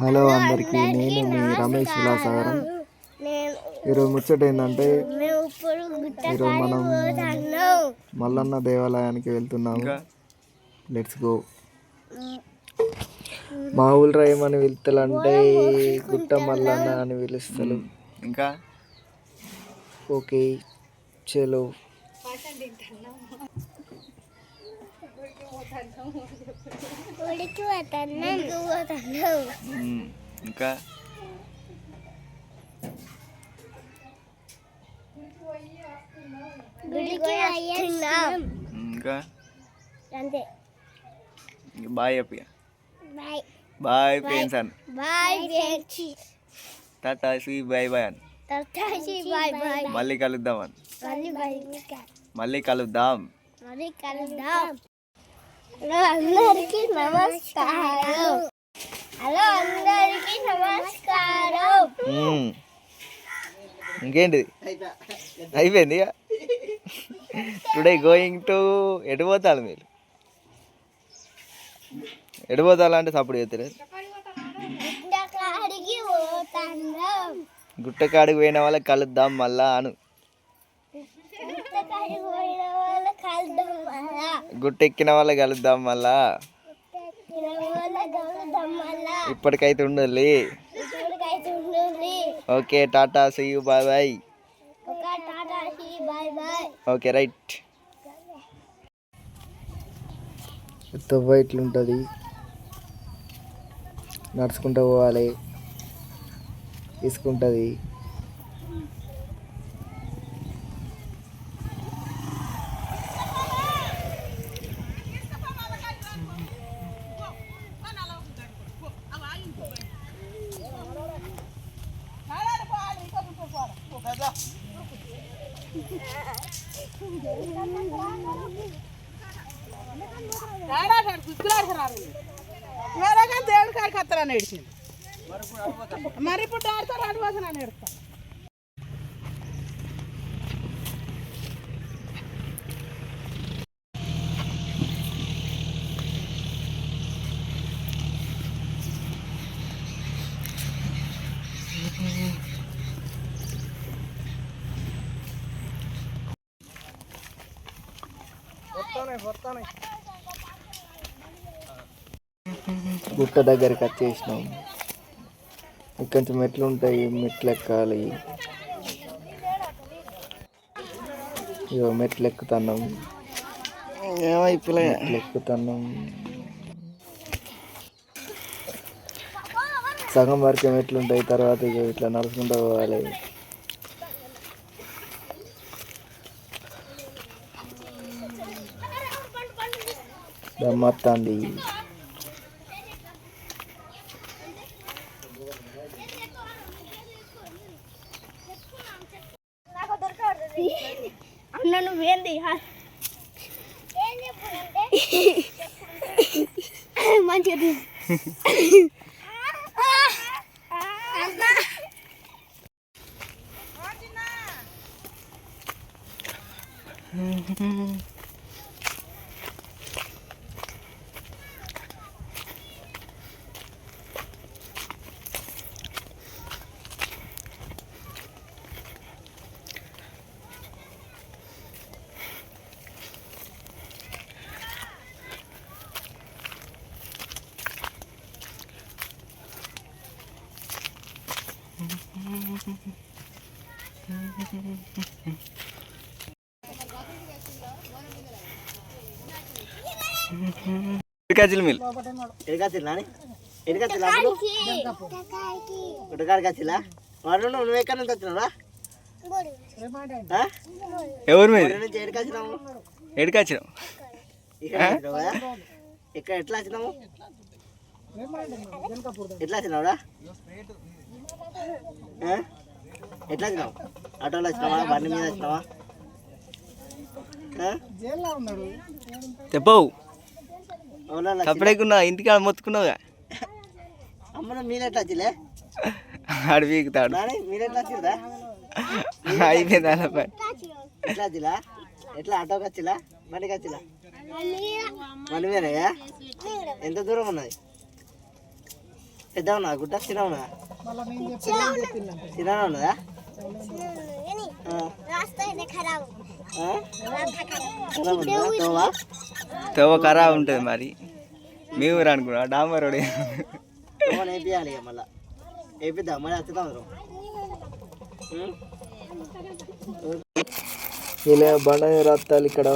Hello అందరికీ నేను మీ రమేష్ విలాసాగరం. ఈరోజు ముచ్చట ఏంటంటే ఈరోజు మనం మల్లన్న దేవాలయానికి వెళ్తున్నాము. లెట్స్ గో మా ఊళ్ళో ఏమని పిలుస్తారంటే గుట్ట మల్లన్న అని పిలుస్తారు. ఇంకా? ఓకే చలో. ఇంకా. ఇంకా? అంతే. Bye bye. బాయ్ ఫ్రెండ్స్ అని. Bye friends. టాటా సి బాయ్ బాయ్ అని. తటాసి బాయ్ బాయ్ మళ్ళీ కలుద్దాం అని. మళ్ళీ బాయ్ మళ్ళీ కలుద్దాం. మళ్ళీ కలుద్దాం. హలో అందరికీ నమస్కారం. హలో అందరికీ నమస్కారం. ఇంకేంటిది? అయిపోయింది టుడే గోయింగ్ టు ఎటు పోతారు మీరు? ఎటు పోతారంటే సపోర్ట్ చేస్తారు. గుట్టకాడికి పోయిన వాళ్ళకి కలుద్దాం మళ్ళా అను. పోయిన వాళ్ళ కలుద్దాం మళ్ళా. ఇప్పటికైతే ఉండాలి. Okay Tata see you bye bye. Okay right. తవ్వ ఇట్లుంటుంది నడుచుకుంటూ పోవాలి. తీసుకుంటుంది. దేవుడి కాడికి వస్తారని ఏడిచింది మరి ఇప్పుడు ఆడతారు అడవసనని ఏడుస్తా గుట్ట దగ్గరికి వచ్చేసినాం. ఇక్కడి నుంచి మెట్లు ఉంటాయి మెట్లు ఎక్కాలి ఇగో మెట్లు ఎక్కుతున్నాం మెట్లు ఎక్కుతున్నాం సగం వరకే మెట్లు ఉంటాయి తర్వాత ఇక ఇట్లా నడుచుకుంటూ పోవాలి. దమ్మత్తాంది అన్న నువ్వేంది మంచిది కజిల్ మిల్. ఎడికొచ్చిల్లా అని ఎడికొచ్చిల్లా గుట్టకాడికి వచ్చిల్లా వాడు నువ్వు ఎక్కడి నుంచి వచ్చినావురా? ఆ? ఎవరి మీద? ఊరి నుంచి ఎడికి వచ్చినాము ఎడికి వచ్చినాం ఇక్కడ వచ్చినావు ఎట్లా వచ్చినాము ఎట్లా వచ్చినావురా? ఎట్లా వచ్చినావు ఆటోలో వచ్చినావా బండి మీద వచ్చినావా? చెప్పవు ఓలాలో వచ్చినా? సపరేకున్నా ఇంటికి ఆడ మొత్తుకున్నావుగా? అమ్మ మీరు ఎట్లా వచ్చిలే? ఆడు పీకుతాడు. నాని మీరు ఎట్లా వచ్చిందా అయిపోయింది అలా పని. ఎట్లా వచ్చిలా? ఎట్లా ఆటోకి వచ్చిలా? బండికి వచ్చిలా? బండి మీదనే ఎంత దూరం ఉన్నది? పెద్ద ఉన్నా గుట్ట చిన్న ఉన్నా చిన్న ఉన్నదా? తవ్వ ఖరా ఉంటుంది మరి. మీ ఊరు అనుకున్నా. డాంబర్ రోడ్ వేపియాలి ఇక మళ్ళా. వేపిద్దాం మళ్ళీ ఉం? ఇలా బండ రత్తాలు ఇక్కడ.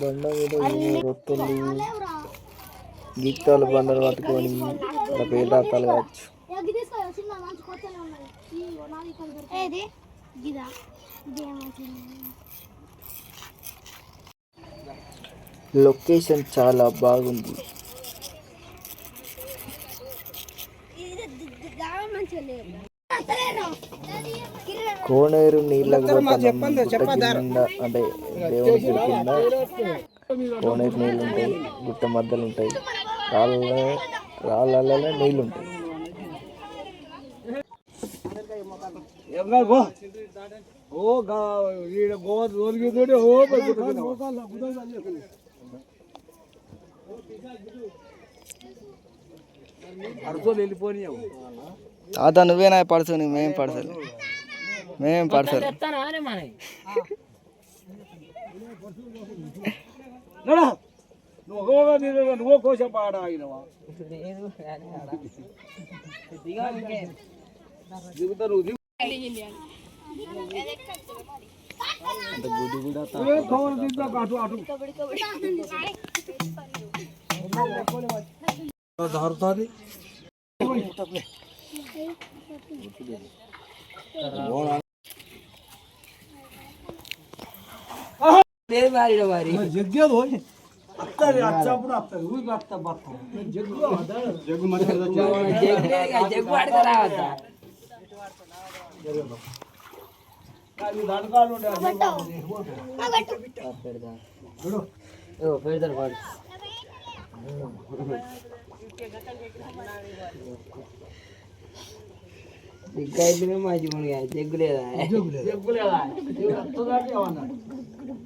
బండ మీద రొట్టెలు. గీతాలు బండలు పట్టుకొని పేరు రత్తాలు కావచ్చు. లొకేషన్ చాలా బాగుంది. కోనేరు నీళ్ళకి కింద అంటే దేవుని గుడి కింద. కోనేరు నీళ్ళు ఉంటాయి గుట్ట మధ్యలో ఉంటాయి. రాళ్ళ రాళ్ళలో నీళ్ళు ఉంటాయి తాత నువ్వేనా పడుతుంది మేం పడసలు మేం పడసలు నువ్వు కోసం పాడ ఆగినవా దిగుతారు దిగు ఏ కవర్ దిగుతా అటు అటు దారుతుంది జగ్గేది అత్తది అచ్చప్పుడు అత్తది ఊరికి అత్త బత్తం జగ్గు జగ్గు అది దానికాలు ఉండే పెడతారు వాడు ఇంకా అయితే మంచి మునిగా జగ్గు లేదా జగ్గు లేదా అత్తదాటి ఏమన్నాడు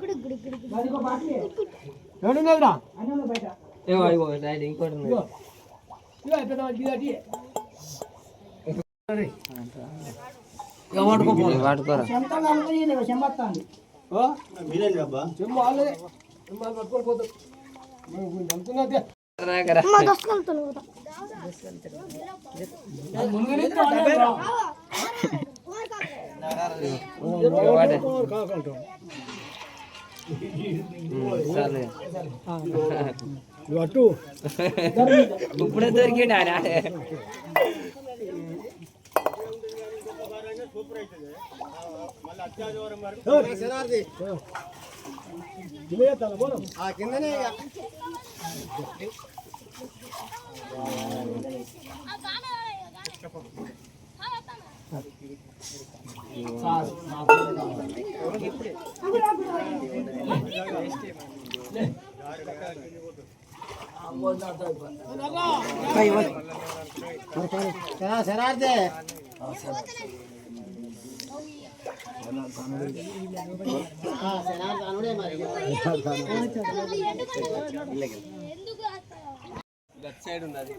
ఏడున్నదిరా ఏమో అడిగో రైట్ ఇంకోటి ఉంది. వాడుకోరా మీరేంటి అబ్బా చెంబు వాళ్ళే చెంబు వాళ్ళు పట్టుకొని పోతారు మేము కొంచెం అంటున్నదే. రాకరా మా దోస్తులతో పోతా మునిగినట్టు వాళ్ళే రా. వాడే కాకంటాం. సరే నువ్వు అటు ఇప్పుడే దొరికిండా కింద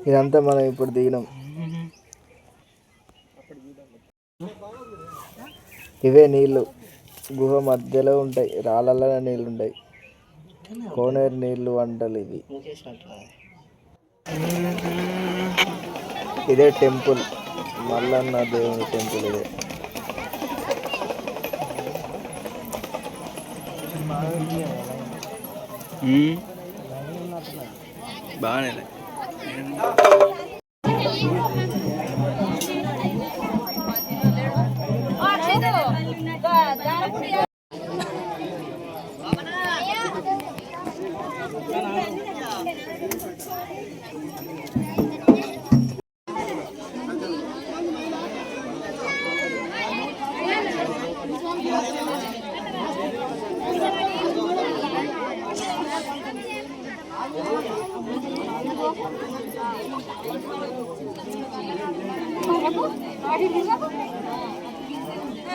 ఇదంతా మనం ఇప్పుడు దిగినాం. ఇవే నీళ్ళు. గుహ మధ్యలో ఉంటాయి. రాళ్ళలో నీళ్ళు ఉంటాయి కోనేరు నీళ్ళు వంటలు ఇవి. ఇదే టెంపుల్. మల్లన్న దేవుని టెంపుల్ ఇదే. బాగానే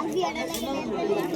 అది ఎడలకి